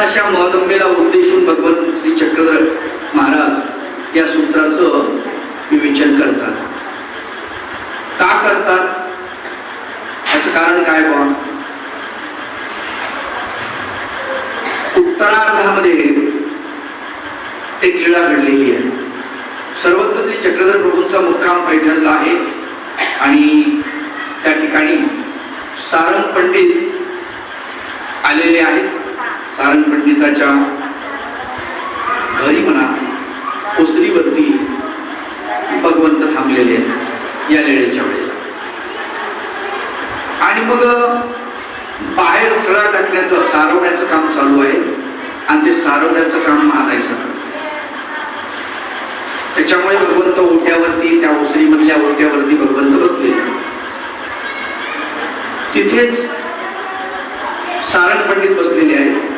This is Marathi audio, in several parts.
अशा महागंबेला उद्देशून भगवंत श्री चक्रधर महाराज या सूत्राचं विवेचन करतात. का करतात? याचं कारण काय बा उत्तरार्धामध्ये एक लीळा घडलेली आहे. सर्वत्र श्री चक्रधर प्रभूंचा मुक्काम पैठणला आहे आणि त्या ठिकाणी सारंग पंडित आलेले आहेत. सारंग पंडिताच्या घरी म्हणा ओसरीवरती भगवंत थांबलेले या लेण्याच्या वेळेला. आणि मग बाहेर सळा टाकण्याचं सारवण्याचं काम चालू आहे. आणि ते सारवण्याचं काम महादायचं त्याच्यामुळे भगवंत ओट्यावरती त्या ओसरीमधल्या ओट्यावरती भगवंत बसले. तिथेच सारंग पंडित बसले आहेत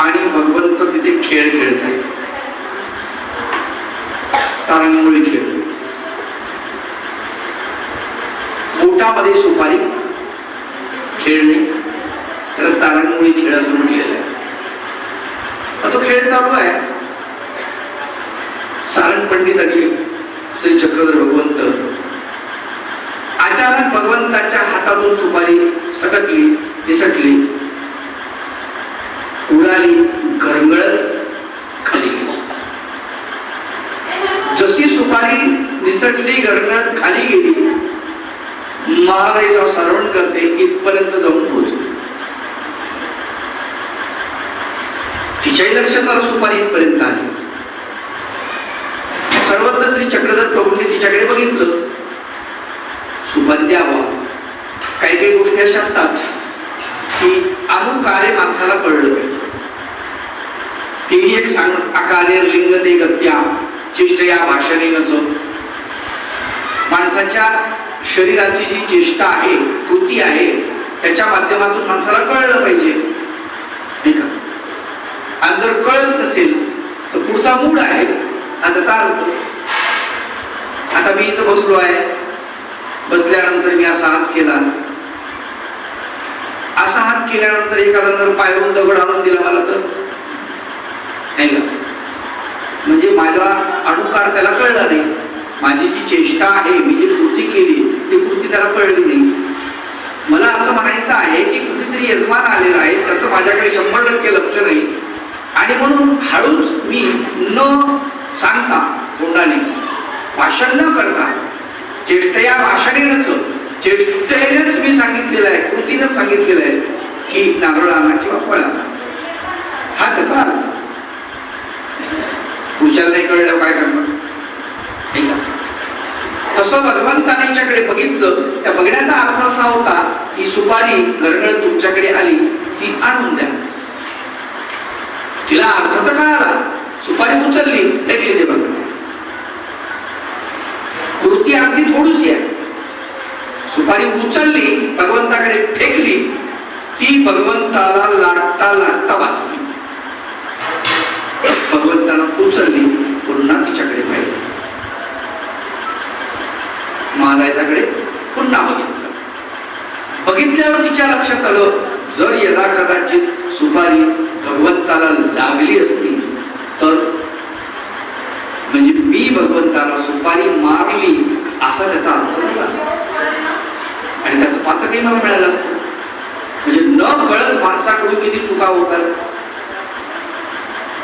आणि भगवंत तिथे खेळ खेळत आहेत तारांगोळी खेळ पोटामध्ये सुपारी खेळणे त्याला तारांगोळी खेळ असं म्हटलेलं आहे. तो खेळ चालू आहे. सारंग पंडित आणि श्री चक्रधर भगवंत अचानक भगवंताच्या हातातून सुपारी सटकली निसटली उडाली घरंगळत खाली गेली. जशी सुपारी निसटली गरणात खाली गेली. महागाईचा सरवण करते इथपर्यंत जाऊन पोहोचली. तिच्याही लक्षात आलं सुपारी इथपर्यंत आली. सर्वत्र श्री चक्रधर प्रभूंनी तिच्याकडे बघितलं. सुपारी द्यावं. काही काही गोष्टी अशा असतात की अमुक कार्य माणसाला कळलं पाहिजे. तेही एक सांग अकार्य लिंग ते गत्या चेष्ट या भाषणे नच माणसाच्या शरीराची जी चेष्टा आहे कृती आहे त्याच्या माध्यमातून माणसाला कळलं पाहिजे. ठीक आहे आणि जर कळत नसेल तर पुढचा मूड आहे आणि त्याचा अर्थ आता मी इथं बसलो आहे. बसल्यानंतर मी असा हात केला. असा हात केल्यानंतर एखादा जर पायरून दगड आणून दिला मला तर? नाही का? म्हणजे माझा अणुकार त्याला कळला नाही. माझी जी चेष्टा आहे मी जी कृती केली ती कृती त्याला कळली नाही. मला असं म्हणायचं आहे की कुठेतरी यजमान आलेला आहे त्याचं माझ्याकडे शंभर टक्के लक्ष नाही. आणि म्हणून हळूच मी न सांगता तोंडाने भाषण न करता चेष्टया भाषणेनच चेष्टेनेच मी सांगितलेलं आहे कृतीनं सांगितलेलं आहे की नारळ आणा किंवा फळ आणा हा त्याचा अर्थ. पुढच्याला नाही कळलं काय करणार? नाही तसं भगवंताने हिच्याकडे बघितलं त्या बघण्याचा अर्थ असा होता की सुपारी गरगळ तुमच्याकडे आली ती आणून द्या. तिला अर्थ तर कळाला. सुपारी उचलली फेकली ते बघ. कृती अगदी थोडीशी आहे. सुपारी उचलली भगवंताकडे फेकली ती भगवंताला लागता लागता वाचली भगवंताला उचलली पुन्हा तिच्याकडे पाहिजे महाराजाकडे पुन्हा बघितलं बघितल्यावर लक्षात आलं? जर यदा कदाचित सुपारी भगवंताला लागली असती तर म्हणजे मी भगवंताला सुपारी मारली असा त्याचा अर्थ झाला आणि त्याचं पात्रही मला मिळालं असतं. म्हणजे न कळत माणसाकडून किती चुका होतात.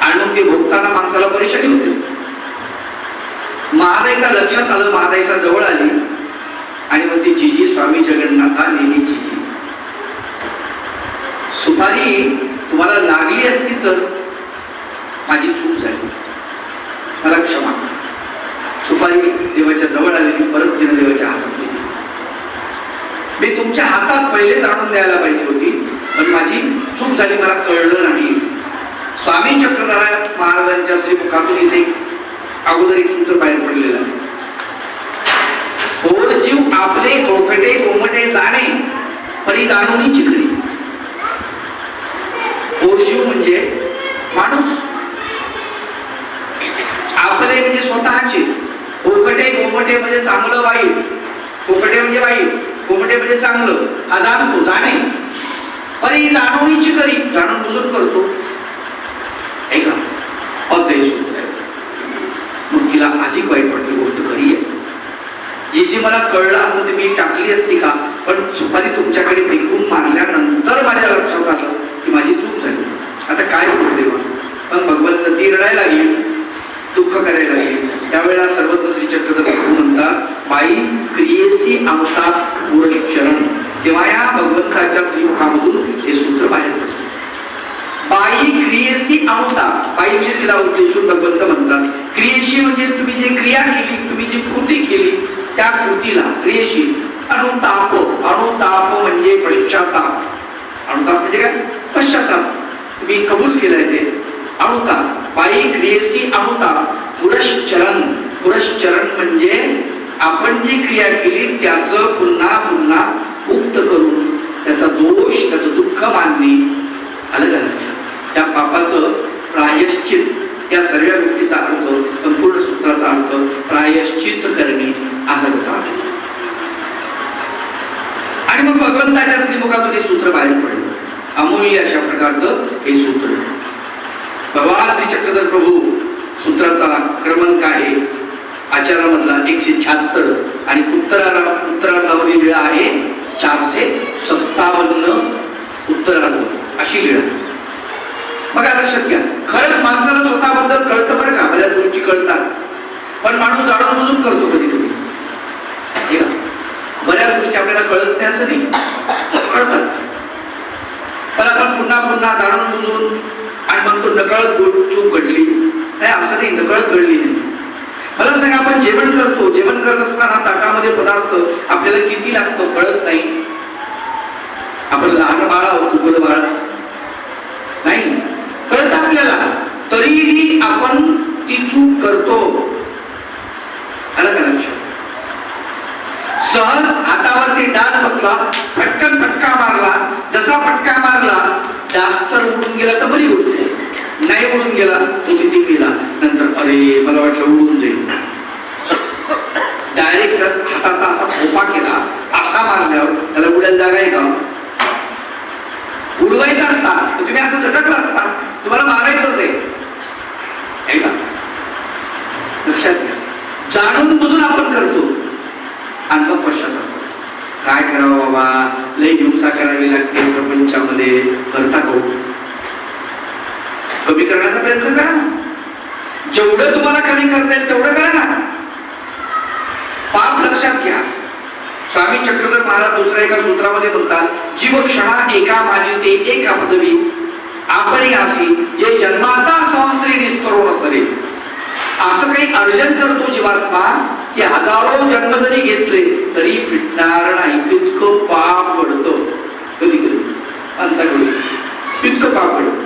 आणि मग ते भोगताना माणसाला परेशानी होते. महादाईचा लक्षात आलं महादाईचा जवळ आली. आणि मग ती जिजी स्वामी जगन्नाथा नेहमी जिजी सुपारी तुम्हाला लागली असती तर माझी चूक झाली. मला क्षमा सुपारी देवाच्या जवळ आलेली परत तिने देवाच्या हातात दिली. मी तुमच्या हातात पहिलेच आणून द्यायला पाहिजे होती पण माझी चूक झाली मला कळलं नाही. स्वामी चक्रधारा महाराजांच्या श्रीमुखातून इथे अगोदर एक सूत्र बाहेर पडलेलं आहे. जीव आपले कोकडे कोमटे जाणे परी जाणून चिखले. ओरजीव म्हणजे माणूस आपले म्हणजे स्वतःचे. कोकटे कोमटे म्हणजे चांगलं वाईट. कोकटे म्हणजे वाईट कोमटे म्हणजे चांगलं. हा जाणतो हो, जाणे. पण ही जाणवणीची करी. जाणून बुजून करतो. ऐका. असं हे सूत्र आहे. मग तिला अधिक वाईट वाटली गोष्ट खरी आहे. जी जी मला कळलं असतं ते मी टाकली असती का? पण सुपारी तुमच्याकडे फेकून मारल्यानंतर माझ्या लक्षात आलं की माझी चूक झाली आता काय होतं देवा पण रडायला लागली. दुःख करायला लागली. त्यावेळेला सर्वत्र श्री चक्रधर म्हणतात बाई क्रियेसी आमता चरण तेव्हा या भगवंताच्या श्रीमुखामधून हे सूत्र बाहेर पडतं बाई क्रियेशी आवता बाईचे म्हणजे तिला उद्देशून भगवंत म्हणतात. क्रियेशी म्हणजे तुम्ही जे क्रिया केली तुम्ही जी कृती केली त्या कृतीला क्रियेशी अनुताप अनुताप म्हणजे पश्चाताप. अनुताप म्हणजे काय? पश्चाताप. तुम्ही कबूल केलंय ते. अनुताप. पायी क्रियेशी अनुताप पुरश्चरण पुरश्चरण म्हणजे आपण जी क्रिया केली त्याचं पुन्हा पुन्हा मुक्त करून त्याचा दोष त्याचं दुःख मानणे. आलं का लक्षात? त्या पापाचं प्रायश्चित या सर्व गोष्टीचा अर्थ संपूर्ण सूत्राचा अर्थ प्रायश्चित करणे असा त्याचा अर्थ. आणि मग भगवंताच्या श्रीमुखातून हे सूत्र बाहेर पडलं. अमूल्य अशा प्रकारचं हे सूत्र चक्रधर प्रभू सूत्राचा क्रमांक आहे. आचारामधला एकशे शहात्तर आणि उत्तराला उत्तरार्धावरील वेळा आहे. चारशे सत्तावन्न उत्तरार्ध अशी वेळ. बघा लक्षात घ्या. खरंच माणसाला स्वतःबद्दल कळतं बरं का? बऱ्याच गोष्टी कळतात. पण माणूस जाणून बुजून करतो कधी कधी बऱ्याच गोष्टी आपल्याला कळत नाही असं नाही. कळतात. पण आपण पुन्हा पुन्हा जाणून बुजून आणि म्हणतो नकळत चूक घडली. नाही असं नाही नकळत घडली नाही. मला सांगा आपण जेवण करतो. जेवण करत असताना ताटामध्ये पदार्थ आपल्याला किती लागतो कळत नाही. आपण लहान बाळ आहोत उघड बाळ. नाही. कळत आपल्याला. तरीही आपण ती चूक करतो. आलं का लक्षात? सहज हातावरती डास बसला फटकन फटका मारला. जसा फटका मारला जास्त उडून गेला तर बरी उठते नाही उडून गेला तो किती गेला? नंतर अरे मला वाटलं उडून जाईल. डायरेक्ट हाताचा असा खोपा केला असा मारल्यावर त्याला उडायला जागा आहे का? उडवायचा असता तर तुम्ही असं झटकला असता तुम्हाला मारायचंच आहे. का? लक्षात घ्या. जाणून बुजून आपण करतो. आणि मग पश्चात काय करावं बाबा? लय हिंसा करावी लागते प्रपंचामध्ये. करता को कमी करण्याचा प्रयत्न करा ना. जेवढं तुम्हाला कमी करता येईल तेवढं करा ना. पाप लक्षात घ्या. स्वामी चक्रधर महाराज दुसऱ्या एका सूत्रामध्ये म्हणतात जीव क्षणा एका माझी ते एका पदवी आपण अशी जे जन्माचा संश्री निस्तरो असरे असं काही अर्जन करतो जीवात्मा की हजारो जन्म जरी घेतले तरी फिटणार नाही. इतकं पाप पडतो. कधी कधी? माणसाकडून. इतकं पाप पडतं.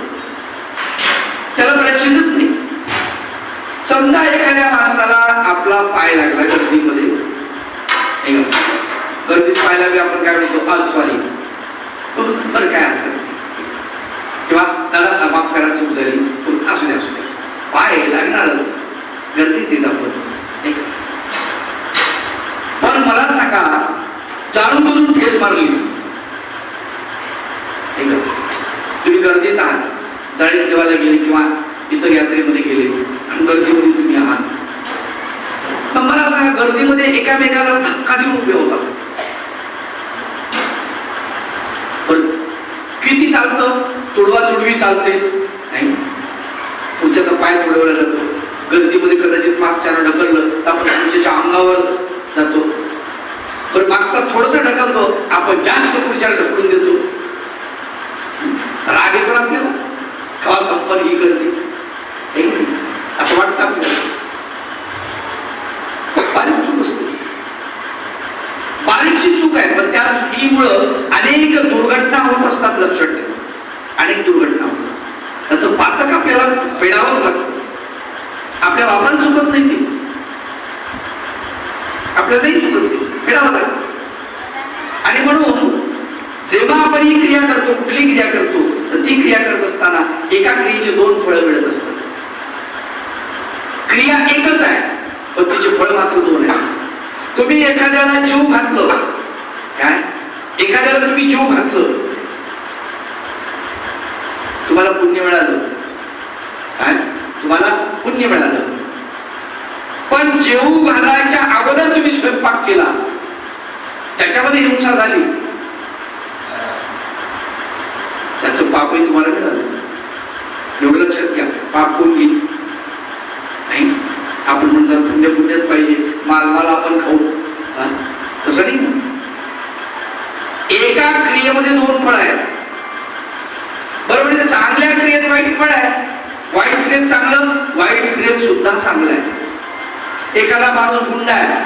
त्याला प्रचितच नाही. समजा एखाद्या माणसाला आपला पाय लागला गर्दीमध्ये. गर्दीत पाहायला लागले आपण काय म्हणतो आज सॉरी तो बरं काय हरकत किंवा त्याला माफ करा चूक झाली. पण असू द्या असू द्या. पाय लागणारच. गर्दीत येत आपण पण मला सांगा जाणून बुजून ठेस मारली. तुम्ही गर्दीत आहात जाळीत देवाला गेले किंवा इतर यात्रेमध्ये गेले आणि गर्दीमध्ये तुम्ही आहात. पण मला सांगा गर्दीमध्ये एकामेकाला धक्का देऊन उभे होता. पण किती चालतं? तुडवा तुडवी चालते. नाही. पुढच्याचा पाय तुडवला जातो. गर्दीमध्ये कदाचित मागच्यानं ढकललं तर आपण पुढच्याच्या अंगावर जातो. पण मागचा थोडंसं ढकलतो आपण जास्त पुढच्याला ढकलून देतो. राग येतो आपल्याला? कवा संपन्न ही करते. असं वाटतं आपल्याला. बारीक चूक असते. बारीकशी चूक आहे पण त्या चुकीमुळं अनेक दुर्घटना होत असतात लक्षात ठेवा. अनेक दुर्घटना होतात. त्याचं पातक आपल्याला पेडावंच लागतं. आपल्या बापाला चुकत नाही ते. आपल्यालाही चुकत नाही लागतं आणि म्हणून जेव्हा आपण ही क्रिया करतो कुठली क्रिया करतो तर ती क्रिया करत असताना एका क्रियेचे दोन फळं मिळत असतात. क्रिया एकच आहे पण तिचे फळ मात्र दोन आहे तुम्ही एखाद्याला जीव घातलं काय? एखाद्याला तुम्ही जीव घातलं. तुम्हाला पुण्य मिळालं. काय? तुम्हाला पुण्य मिळालं. पण जेऊ घालायच्या अगोदर तुम्ही स्वयंपाक केला. त्याच्यामध्ये हिंसा झाली. त्याचं पापही तुम्हाला मिळालं. एवढं लक्षात घ्या. पाप कोण घेईल नाही. आपण म्हणतात पुण्य पुण्यच पाहिजे. माल माल आपण खाऊ. तसं नाही. एका क्रियेमध्ये दोन फळ आहेत. बरोबर चांगल्या क्रियेत वाईट फळ आहे. वाईट क्रियेत चांगलं वाईट क्रियेत सुद्धा चांगलं आहे. एखादा माणूस गुंड आहे.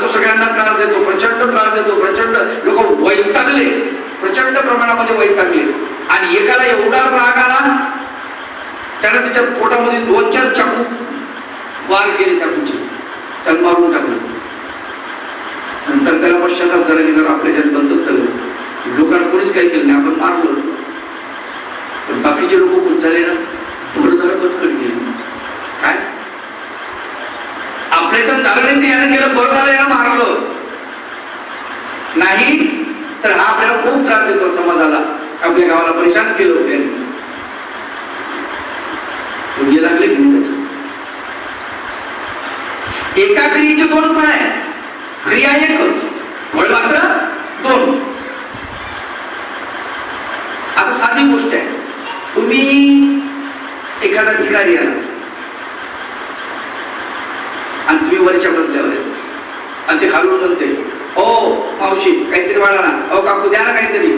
तो सगळ्यांना त्रास देतो प्रचंड त्रास देतो प्रचंड. लोक वैतागले प्रचंड प्रमाणामध्ये वैतागले. आणि एकाला एवढा राग आला त्याने त्याच्या पोटामध्ये दोन चार चाकू वार केले चाकूचे. त्याला मारून टाकलं. नंतर त्याला पश्चाताप झाला की जर आपले जर बंद झालं लोकांना कोणीच काही केलं नाही आपण मारलो. पण बाकीचे लोक कोण झाले ना थोडं जरा कटकट गेले. काय? ऑपरेशन झालं नाही ते गेलं केलं बरं यानं मारलं. नाही तर हा आपल्याला खूप त्रास देतो समाजाला. आपल्या गावाला परेशान केलं होतं यांनी. लागले एका क्रियेचे दोन फळ आहे क्रिया एकच. फळ मात्र दोन आता साधी गोष्ट आहे तुम्ही एखादा भिकारी आला आणि तुम्ही वरच्या मजल्यावर आहे आणि ते खालून म्हणते हो मावशी काहीतरी वाढा ना हो काकू द्या ना काहीतरी.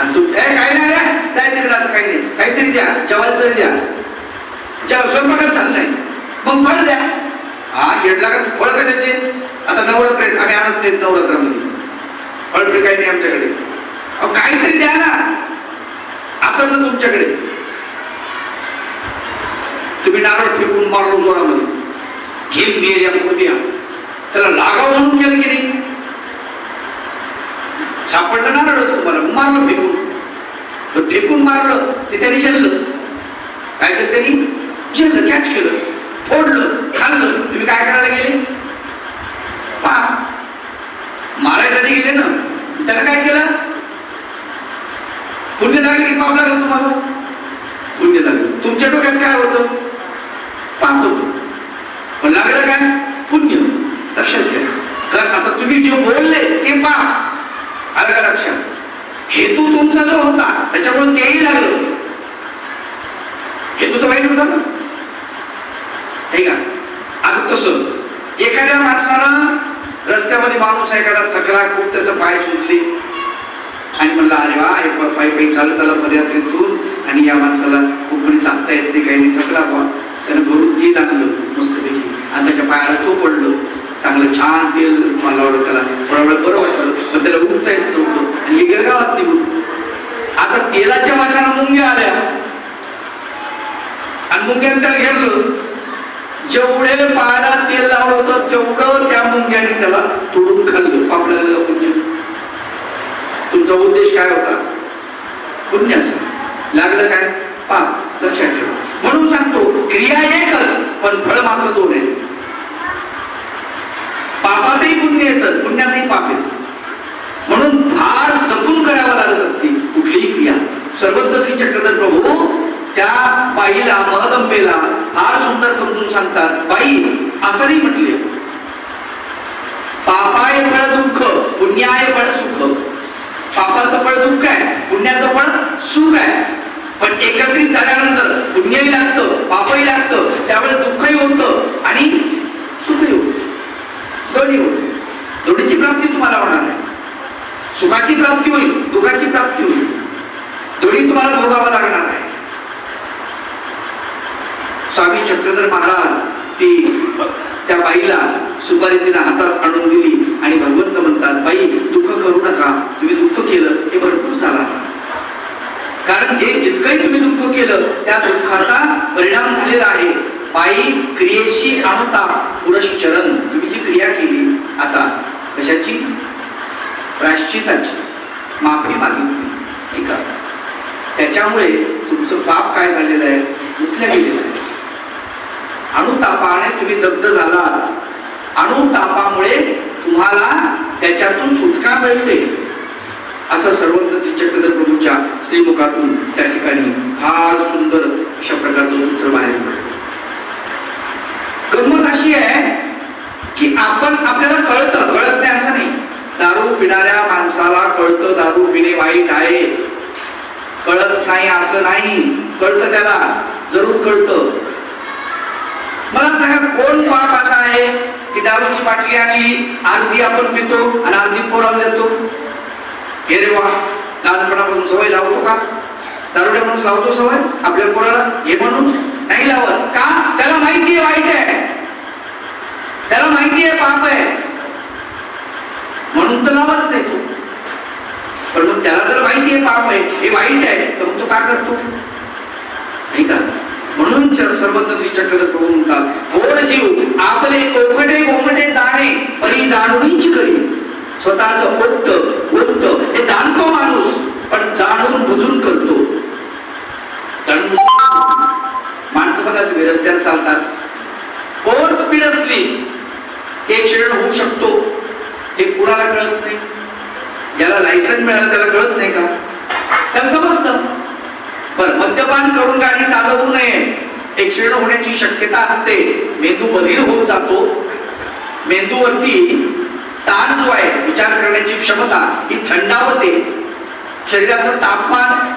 आणि तू ए काही नाही रे काय तिकडे आता काही नाही. काहीतरी द्या जेवायला तरी द्या. जेव्हा स्वयंपाकच चाललंय मग फळ द्या. हा येडला का फळ का त्याचे? आता नवरात्र आहेत आम्ही आणत नाही नवरात्रामध्ये. फळ काही नाही आमच्याकडे. अहो काहीतरी द्या ना. असं ना तुमच्याकडे. तुम्ही नारळ फेकून मारलो जोरामध्ये. घेऊन गेल्या त्याला लागाव म्हणून केलं की नाही? सापडलं नारळच तुम्हाला मारलं फेकून. पण फेकून मारलं ते त्यांनी झेललं काय केलं त्यांनी झेललं कॅच केलं फोडलं खाल्लं. तुम्ही काय करायला गेले? पा मारायसाठी गेले ना त्याला काय केलं? पुण्य लागलं की पाप लागलं तुम्हाला? पुण्य लागलं तुमच्या डोक्यात काय होतं? पाप होतं. पण लागलं काय? पुण्य. लक्षात घ्या. कारण आता तुम्ही जे बोलले ते पाप. आलं का लक्षात हेतू तुमचा जो होता त्याच्यामुळे तेही लागलं. हेतू तर वाईट होता ना? हे का? आता कसं एखाद्या माणसानं रस्त्यामध्ये माणूस एखादा थकला खूप त्याचं पाय सुटली आणि म्हणलं अरे वा हे पाय पायी पायी चालत आला पदयात्रेतून आणि या माणसाला कुठली चालता येत नाही काही नाही थकला बा त्यानं घरून जी लागलं मस्तपैकी. आणि त्याच्या पायाला चोपडलं चांगलं छान तेल लावलं त्याला. थोडा वेळ बरं वाटलं. पण त्याला उठता येत नव्हतं. आणि हे गिरगावात निघून. आता तेलाच्या वासानं मुंग्या आल्या. आणि मुंग्यानं त्याला घेरलं जेवढे पायाला तेल लावलं होतं तेवढं त्या मुंग्याने त्याला तोडून खाल्लं. पापड्याला पुण्य तुमचा उद्देश काय होता? पुण्याचा. लागलं काय? पाप. लक्षात ठेवा. म्हणून सांगतो क्रिया एकच पण फळ मात्र दोन आहेत. पापातही पुण्य येतं पुण्यातही पाप येतं. म्हणून फार जपून करावं लागत असते कुठलीही क्रिया. सर्वत्र श्री चक्रधर प्रभू त्या बाईला महदंबेला फार सुंदर समजून सांगतात बाई असं नाही म्हटले. पापाय फळ दुःख पुण्याय फळ सुख. पापाचं फळ दुःख आहे पुण्याचं फळ सुख आहे. पण एकत्रित झाल्यानंतर पुण्यही लागतं पापही लागतं त्यावेळेस दुःखही होतं आणि दोन्ही होते दोन्हीची प्राप्ती तुम्हाला होणार आहे. सुखाची प्राप्ती होईल दुःखाची प्राप्ती होईल. दोन्ही तुम्हाला भोगावं लागणार आहे. स्वामी चक्रधर महाराज ती त्या बाईला सुपारी तिने हातात आणून दिली आणि भगवंत म्हणतात बाई दुःख करू नका. तुम्ही दुःख केलं हे भरपूर झाला कारण जे जितकंही तुम्ही दुःख केलं त्या दुःखाचा परिणाम झालेला आहे. पायी क्रियेशी आमता पुरश्चरण तुम्ही जी क्रिया केली आता कशाची? प्राश्चिताची माफी मागितली. एका त्याच्यामुळे तुमचं पाप काय झालेलं आहे? उठल्या गेलेलं आहे. अणुतापाने तुम्ही दग्ध झाला अणुतापामुळे तुम्हाला त्याच्यातून सुटका मिळते. असं सर्वत्र श्री चक्रधर प्रभूच्या श्रीमुखातून त्या ठिकाणी फार सुंदर अशा प्रकारचं सूत्र बाहेर पडलं. गंमत अशी आहे की आपण आपल्याला कळतं कळत नाही असं नाही. दारू पिणाऱ्या माणसाला कळतं दारू पिणे वाईट आहे. कळत नाही असं नाही. कळतं त्याला. जरूर कळतं. मला सांगा कोण पाप असा आहे की दारूची बाटली आणली अर्धी आपण पितो आणि अर्धी पोराला देतो? हे रे वा लहानपणापासून सवय लावतो का? दारुड्या माणूस लावतो सवय आपल्या पोराला. हे म्हणून नाही लावत. का? त्याला माहिती आहे वाईट आहे. त्याला माहिती आहे पाप आहे. म्हणून तर लावत नाही तो. पण मग त्याला जर माहिती आहे पाप आहे. हे वाईट आहे. तर मग तो का करतो? नाही का? म्हणून सर्वत्र श्री चक्रधर प्रभू म्हणतात गोड जीव आपले कोकटे गोमटे जाणे परी जाणूनच करी. स्वतःच ओक्त गुप्त हे जाणतो माणूस पण जाणून बुजून करतो. जाणून म्हणजे माणसं बघा तुम्ही रस्त्यावर चालतात. ओव्हर स्पीड असली एक क्षण होऊ शकतो. हे कुणाला कळत नाही. ज्याला लायसन मिळालं त्याला कळत नाही का? त्याला समजतं. पण मद्यपान करून गाडी चालवू नये. ऍक्सिडेंट होण्याची शक्यता असते. मेंदू बधीर होऊन जातो. मेंदूवरती ताण जो आहे विचार करण्याची क्षमता ही थंडावते. शरीराचं तापमान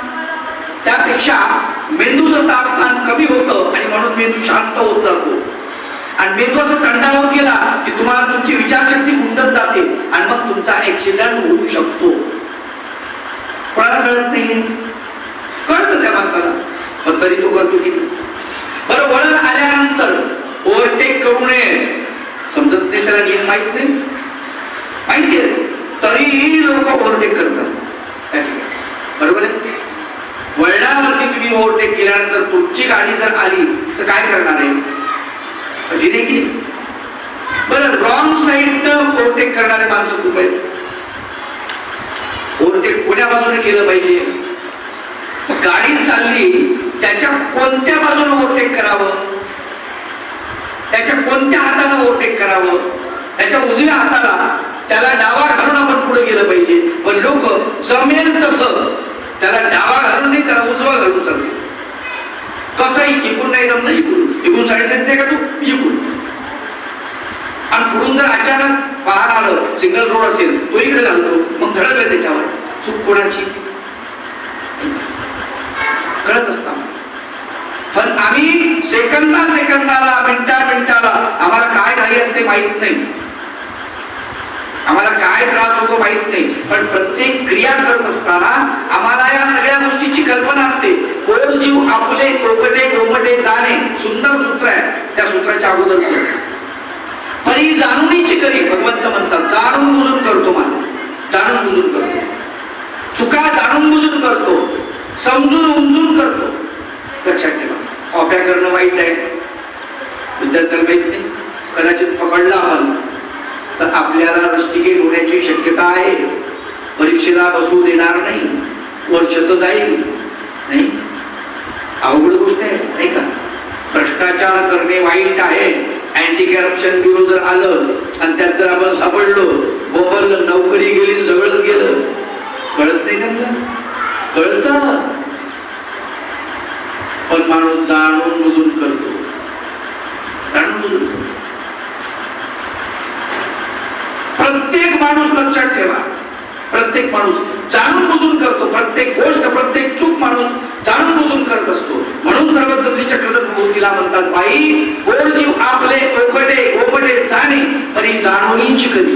त्यापेक्षा मेंदूचं तापमान कमी होतं आणि म्हणून मेंदू शांत होत जातो. आणि मेंदू असं होत गेला की तुम्हाला तुमची विचारशक्ती गुंतत जाते आणि मग तुमचा ऍक्सिडेंट होऊ शकतो. कोणाला कळत नाही? कळतं त्या माणसाला. पण तरी तो करतो की बरं वळण आल्यानंतर ओव्हरटेक करू नये. समजत नाही त्याला नियम माहीत नाही. माहिती आहे. तरीही लोक ओव्हरटेक करतात. बरोबर आहे? वळणावरती तुम्ही ओव्हरटेक केल्यानंतर तुमची गाडी जर आली तर काय करणार आहे? जिने की बरं रॉंग साईड ओव्हरटेक करणारे माणसं खूप आहेत. ओव्हरटेक कोण्या बाजूने केलं पाहिजे? गाडी चालली त्याच्या कोणत्या बाजूने ओव्हरटेक करावं? त्याच्या कोणत्या हाताने ओव्हरटेक करावं? त्याच्या उजव्या हाताला त्याला डावा घालून आपण पुढे गेलं पाहिजे. पण लोक जमेल तसं त्याला डावा घालून नाही त्याला उजवा घालून चालू कसंही इकून नाही जमलं इकून. इकून सांगितलं नाही का तू? इकून. आणि पुढून जर अचानक वाहन आलं सिंगल रोड असेल तो इकडे घालतो मग धडकलं त्याच्यावर. चूक कोणाची? कळत असता. पण आम्ही सेकंदा सेकंदाला मिनिटा मिनिटाला आम्हाला काय घाई असते माहीत नाही. आम्हाला काय त्रास होतो माहीत नाही. पण प्रत्येक क्रिया करत असताना आम्हाला या सगळ्या गोष्टीची कल्पना असते. कोण जीव आपले कोकटे गोमटे जाणे सुंदर सूत्र आहे त्या सूत्राच्या अगोदर परी जाणूनीची करी भगवंत म्हणतात जाणून बुजून करतो माणूस. जाणून बुजून करतो. चुका जाणून बुजून करतो. समजून उमजून करतो. लक्षात ठेवा. कॉप्या करणं वाईट आहे. विद्यार्थ्यांना माहीत नाही. कदाचित पकडला आपण. आपल्याला रस्टिकेट होण्याची शक्यता आहे. परीक्षेला बसू देणार नाही. वर्ष तर जाईल. नाही? अवघड गोष्ट आहे नाही का? भ्रष्टाचार करणे वाईट आहे. अँटी करप्शन ब्युरो जर आलं आणि त्यात जर आपण सापडलो बोबल नोकरी गेली सगळं गेलं. कळत नाही त्यांना? कळत? पण माणूस जाणून बुजून करतो. जाणून बुजून करतो. प्रत्येक माणूस लक्षात ठेवा. प्रत्येक माणूस जाणून बुजून करतो. प्रत्येक गोष्ट प्रत्येक चूक माणूस जाणून बुजून करत असतो. म्हणून सर्वत्र श्री चक्रधर म्हणतात बाई गोड जीव आपले ओकडे ओकडे जाणे तरी जाणूनच कधी.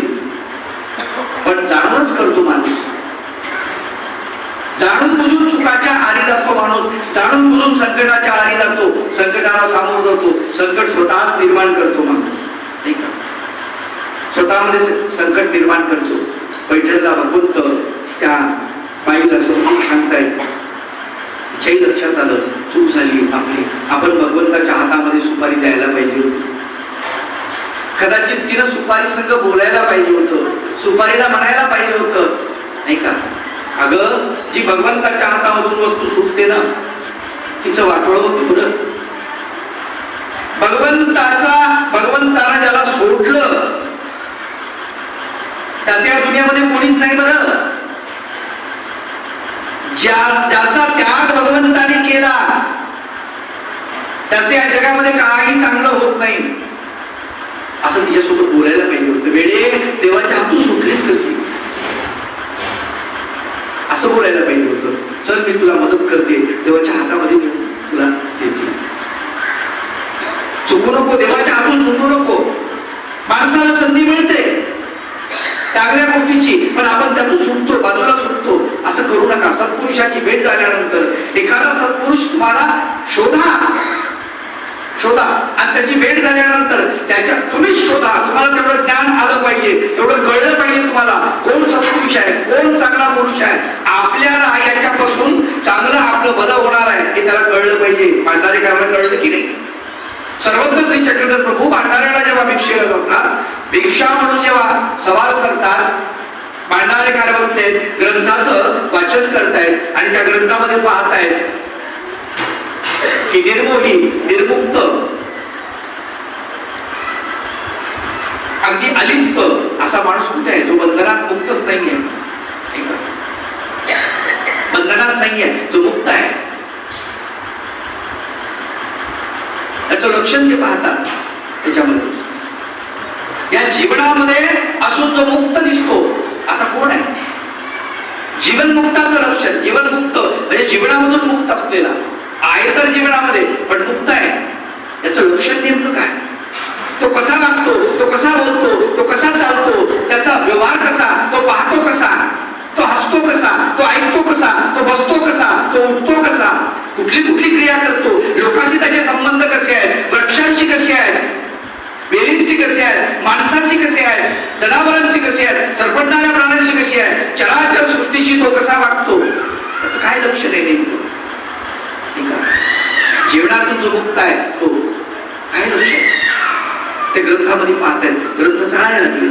पण जाणूनच करतो माणूस. जाणून बुजून चुकाच्या आरी लागतो माणूस. जाणून बुजून संकटाच्या आरी लागतो संकटाला सामोर जातो. संकट स्वतः निर्माण करतो माणूस. ठीक आहे स्वतःमध्ये संकट निर्माण करतो. पैठणला भगवंत त्या बाईला समजून सांगतायत. तिच्याही लक्षात आलं चूक झाली आपली आपण भगवंताच्या हातामध्ये सुपारी द्यायला पाहिजे होती. कदाचित तिनं सुपारी संघ बोलायला पाहिजे होतं. सुपारीला म्हणायला पाहिजे होतं. नाही का? अगं जी भगवंताच्या हातामधून वस्तू सुटते ना तिचं वाटोळ होतं बरं. भगवंताचा भगवंताला ज्याला सोडलं त्याच्या या दुनियामध्ये कोणीच नाही बरं ज्या त्याचा त्याग भगवंताने केला त्याचे या जगामध्ये काही चांगलं होत नाही. असं तिच्यासोबत बोलायला पाहिजे होतं. वेळे देवाच्या हातून सुटलीच कशी असं बोलायला पाहिजे होतं चल मी तुला मदत करते देवाच्या हातामध्ये नेऊन तुला देते चुकू नको देवाच्या हातून सुटू नको माणसाला संधी मिळते तुमची पण आपण त्यातून सुटतो बाजूला सुटतो. असं करू नका. सत्पुरुषाची भेट झाल्यानंतर एखादा सत्पुरुष तुम्हाला शोधा. शोधा. आणि त्याची भेट झाल्यानंतर त्याच्या तुम्हीच शोधा. तुम्हाला तेवढं ज्ञान आलं पाहिजे. तेवढं कळलं पाहिजे तुम्हाला कोण सत्पुरुष आहे कोण चांगला पुरुष आहे. आपल्याला याच्यापासून चांगलं आपलं भलं होणार आहे हे त्याला कळलं पाहिजे. भांडारेकरांना कळलं की नाही? सर्वत्र श्री चक्रधर प्रभू भांडाऱ्याला जेव्हा भिक्षेला जातात भिक्षा म्हणून जेव्हा सवाल करतात मांडणारे काय बसले ग्रंथाचं वाचन करतायत आणि त्या ग्रंथामध्ये पाहतायत. की निर्मोही निर्मुक्त. अगदी अलिप्त असा माणूस कुठे आहे? जो बंधनात मुक्तच नाहीये. आहे? बंधनात नाहीये जो मुक्त आहे. त्याचं लक्षण ते पाहतात त्याच्यामध्ये. या जीवनामध्ये असून तो मुक्त दिसतो. असा कोण आहे? जीवनमुक्ताचं लक्षण जीवनमुक्त म्हणजे जीवनामधून मुक्त असलेला. आहे तर जीवनामध्ये पण मुक्त आहे. याचं लक्षण नेमकं काय? तो कसा लागतो तो कसा बोलतो तो कसा चालतो त्याचा व्यवहार कसा तो पाहतो कसा तो हसतो कसा तो ऐकतो कसा तो बसतो कसा तो उठतो कसा कुठली कुठली क्रिया करतो लोकांशी त्याचे संबंध कसे आहेत वृक्षांशी कसे आहेत वेलींची कशी आहेत माणसांची कसे आहेत जनावरांची कशी आहेत सरपटणाऱ्या प्राण्यांची कशी आहे चराचर सृष्टीशी तो कसा वागतो त्याचं काय लक्ष नाही नेमकं ठीक आहे? जीवनातून जो मुक्त आहे तो काय लक्ष आहे? ते ग्रंथामध्ये पाहतायत. ग्रंथ चाळायला लागले.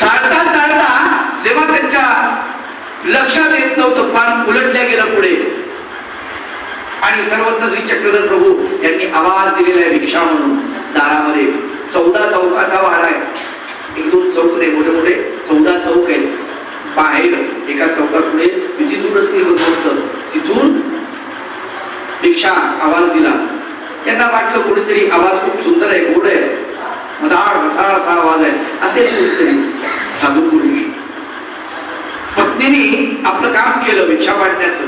चालता चालता जेव्हा त्यांच्या लक्षात येत नव्हतं पान उलटल्या गेलं पुढे. आणि सर्वत्र श्री चक्रधर प्रभू यांनी आवाज दिलेला आहे रिक्षा म्हणून. दारामध्ये चौदा चौकाचा वाडा आहे. एक दोन चौक नाही मोठे मोठे चौदा चौक आहेत. बाहेर एका चौकापुढे किती दूर असतील होतं. तिथून रिक्षा आवाज दिला. त्यांना वाटलं कुठेतरी आवाज खूप सुंदर आहे गोड आहे. मधाळ घसाळ असा आवाज आहे. असेल कुठेतरी साधू पुरुष. पत्नीने आपलं काम केलं भिक्षा पाडण्याचं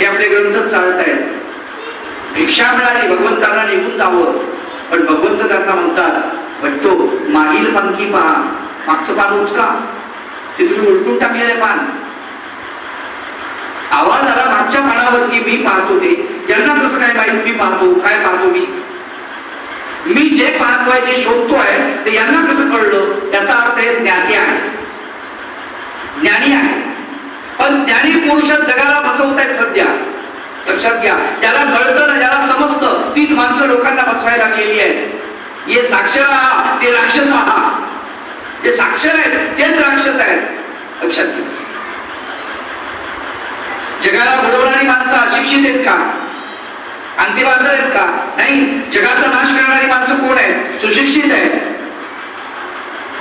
हे आपले ग्रंथ चालत आहेत. भिक्षा मिळाली भगवंतांना निघून जावं. पण भगवंत त्यांना म्हणतात भट्टो मागील पंखी पहा. मागचं पान उचका. ते तुम्ही उलटून टाकलेले पान. आवाज आला मागच्या पानावरती मी पाहतो ते. यांना कसं काय माहीत? मी पाहतो. काय पाहतो मी? मी जे पाहतोय जे शोधतोय ते यांना कसं कळलं? त्याचा अर्थ हे ज्ञाती आहे. ज्ञानी आहे. पण ज्ञानी पुरुष जगाला फसवतायत सध्या. लक्षात घ्या. ज्याला कळतं ना ज्याला समजतं तीच माणसं लोकांना फसवायला लागलेली आहेत. हे साक्षर आहा ते राक्षस आहात जे साक्षर आहेत तेच राक्षस आहेत. लक्षात घ्या. जगाला घडवणारी माणसं अशिक्षित आहेत का? अंतिमार्थ आहेत का? नाही जगाचा नाश करणारी माणसं कोण आहेत? सुशिक्षित आहेत.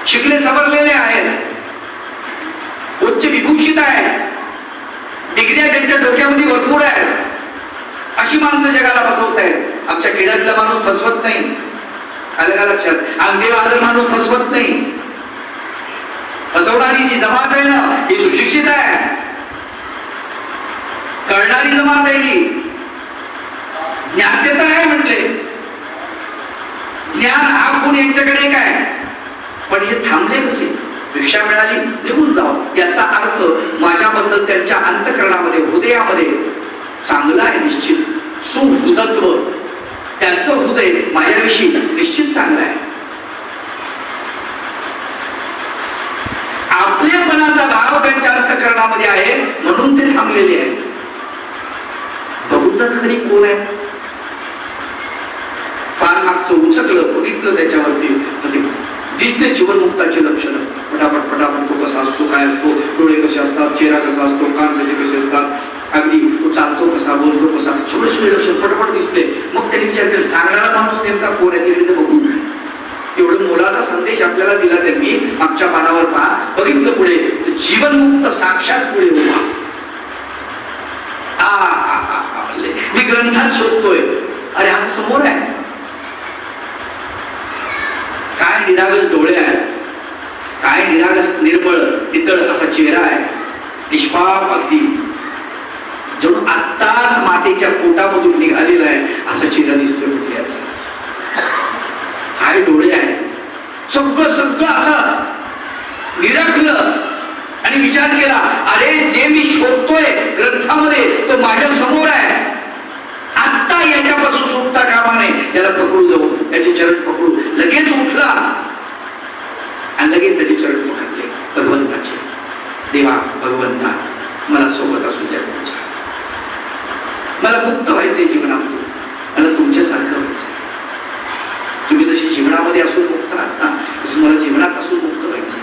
शिकले समरलेले आहेत. उच्च विभूषित आहे डिग्र्या त्यांच्या डोक्यामध्ये भरपूर आहेत. अशी माणसं जगाला फसवत आहेत. आमच्या खेड्यातला माणूस फसवत नाही. आलं का लक्षात? अंगेवादर माणूस फसवत नाही. फसवणारी जी जमात आहे ना ही सुशिक्षित आहे. कळणारी जमात आहे ही ज्ञानतेता आहे म्हटले. ज्ञान हा गुण यांच्याकडे काय पण हे थांबले कसे? रिक्षा मिळाली निघून जावं. याचा अर्थ माझ्याबद्दल त्यांच्या अंतकरणामध्ये हृदयामध्ये चांगलं आहे निश्चित. सुहृदत्व. त्यांचं हृदय माझ्याविषयी निश्चित चांगलं आहे. आपलेपणाचा भाव त्यांच्या अंतकरणामध्ये आहे म्हणून ते थांबलेले आहे. बघू तर खरी कोण आहे. फार उचकलं बघितलं त्याच्यावरती तर ते दिसते जीवनमुक्ताची लक्षणं पटापट पटापट तो कसा असतो काय असतो डोळे कसे असतात चेहरा कसा असतो कान कसे कसे असतात अगदी तो चालतो कसा बोलतो कसा छोटे छोटे लक्षण पटपट दिसते मग त्यांनी विचार केला सांगणारा माणूस नेमका कोण आहे तिकडे बघून एवढं मोलाचा संदेश आपल्याला दिला त्यांनी मागच्या पानावर पहा बघितलं पुढे जीवनमुक्त साक्षात पुढे उभा आ, म्हणले. मी ग्रंथात शोधतोय अरे हा समोर आहे काय निरागस डोळे आहेत? काय निरागस निर्मळ नितळ असा चेहरा आहे? निष्पाप अगदी. जणू आत्ताच मातेच्या पोटामधून निघालेला आहे असा चेहरा दिसतोय पुतळ्याचा काय डोळे आहेत? सगळं सगळं असं निरखलं आणि विचार केला अरे जे मी शोधतोय ग्रंथामध्ये तो माझ्यासमोर आहे. नाही याच्यापासून सुटता कामा नये? याला पकडू जाऊ याचे चरण पकडू. लगेच उठला. आणि लगेच त्याचे चरण पकडले. भगवंताचे. देवा भगवंता मला सोबत असू द्या तुमच्या. मला मुक्त व्हायचंय जीवनातून मला तुमच्यासारखं व्हायचंय. तुम्ही जशी जीवनामध्ये असून मुक्त आहात ना तसं मला जीवनात असून मुक्त व्हायचं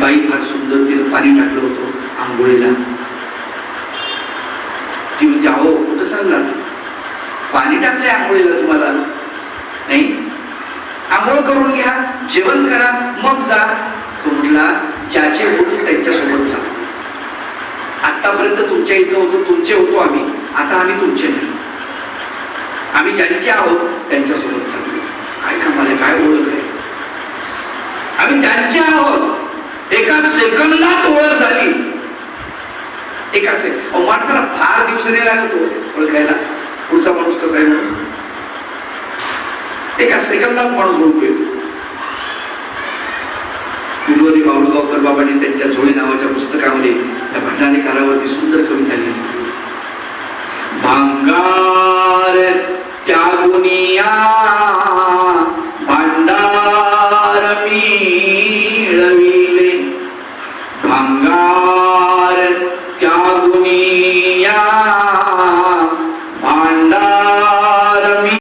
बाई फार सुंदर तिनं पाणी टाकलं होतं आंघोळीला. जीव म्हणते कुठं सांगला पाणी टाकले आंघोळीला तुम्हाला? नाही? आंघोळ करून घ्या जेवण करा मग जा. तो म्हटला ज्याचे होतो त्यांच्यासोबत जा. आतापर्यंत तुमच्या इथं होतो तुमचे होतो आम्ही. आता आम्ही तुमचे नाही. आम्ही ज्यांचे आहोत त्यांच्यासोबत चाललो काय मला काय ओळख आहे? आम्ही त्यांचे आहोत. एका सेकंदात ओळख झाली. एक असेल माणसाला फार दिवसाने लागतो हो, ओळखायला. पुढचा माणूस कसा आहे म्हणून एका सेकंदात माणूस ओळखू येतो विनोदी बाबुळगावकर बाबांनी त्यांच्या झोळी नावाच्या पुस्तकामध्ये त्या भंडारी कालावरती सुंदर कविता लिहिली. भांगार त्या गुनिया